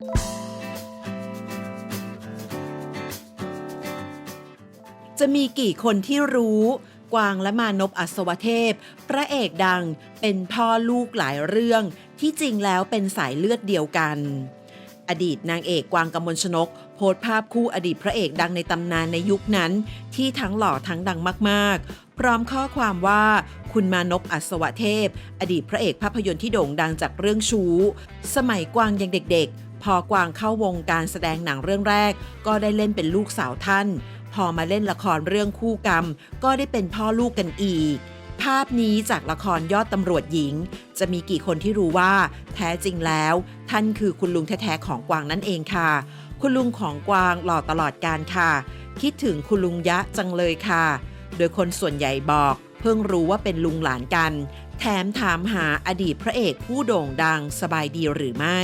จะมีกี่คนที่รู้ กวางและมานพอัศวเทพ พระเอกดังเป็นพ่อลูกหลายเรื่อง ที่จริงแล้วเป็นสายเลือดเดียวกัน อดีตนางเอกกวางกำมลชนก โพสภาพคู่อดีตพระเอกดังในตำนานในยุคนั้น ที่ทั้งหล่อทั้งดังมากๆ พร้อมข้อความว่าคุณมานพอัศวเทพ อดีตพระเอกภาพยนตร์ที่โด่งดังจากเรื่องชู้สมัยกวางยังเด็กๆ พอกวางเข้าวงการแสดงหนังเรื่องแรก ก็ได้เล่นเป็นลูกสาวท่าน พอมาเล่นละครเรื่องคู่กรรม ก็ได้เป็นพ่อลูกกันอีก ภาพนี้จากละครยอดตำรวจหญิง จะมีกี่คนที่รู้ว่า แท้จริงแล้ว ท่านคือคุณลุงแท้ๆของกวางนั่นเองค่ะ คุณลุงของกวางหล่อตลอดการค่ะ คิดถึงคุณลุงยะจังเลยค่ะ โดยคนส่วนใหญ่บอกเพิ่งรู้ว่าเป็นลุงหลานกัน แถมถามหาอดีตพระเอกผู้โด่งดังสบายดีหรือไม่